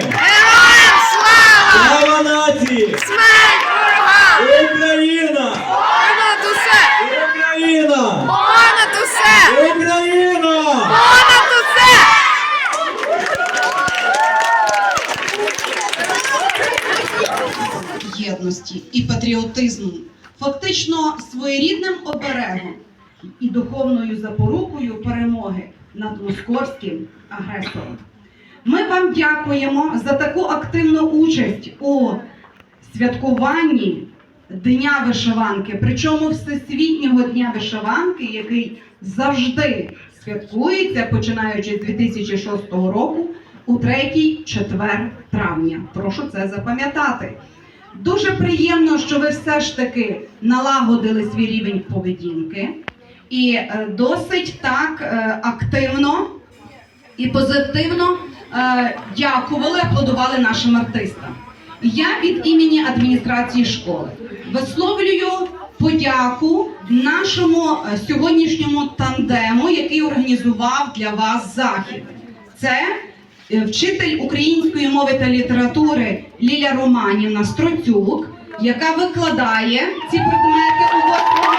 Слава! Слава нації! Смерть ворогам! Україна! Понад усе! Україна! Понад усе! Україна! Понад усе! єдності і патріотизму, фактично своєрідним оберегом і духовною запорукою перемоги над московським агресором. Ми вам дякуємо за таку активну участь у святкуванні Дня вишиванки, причому Всесвітнього дня вишиванки, який завжди святкується, починаючи з 2006 року, у третій четвер травня. Прошу це запам'ятати. Дуже приємно, що ви все ж таки налагодили свій рівень поведінки і е, досить так е, активно і позитивно дякували, аплодували нашим артистам. Я від імені адміністрації школи висловлюю подяку нашому е, сьогоднішньому тандему, який організував для вас захід. Це е, вчитель української мови та літератури Ліля Романівна Строцюк, яка викладає ці предмети у восьмому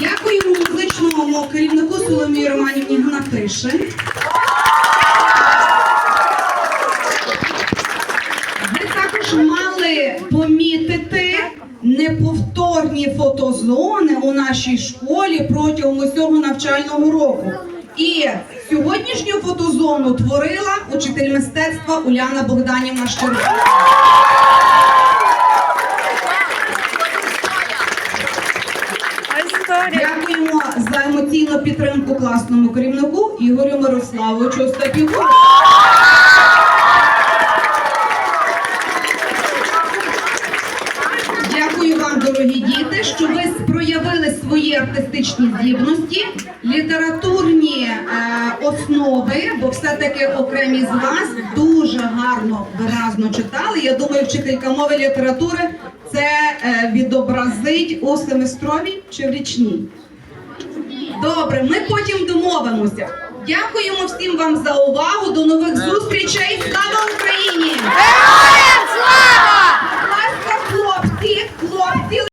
Дякуємо музичному керівнику Соломії Романівні Гнатишин. Ви також мали помітити неповторні фотозони у нашій школі протягом усього навчального року. І сьогоднішню фотозону творила учитель мистецтва Уляна Богданівна Щербина. Дякуємо за емоційну підтримку класному керівнику Ігорю Мирославовичу Остапіву. Дякую вам, дорогі діти, що ви проявили свої артистичні здібності, літературні е, основи, бо все-таки окремі з вас дуже гарно виразно читали. Я думаю, вчителька мови літератури це е, відобразить у семестровій чи в річній. Добре, ми потім домовимося. Дякуємо всім вам за увагу. До нових зустрічей. Слава Україні! Героям слава!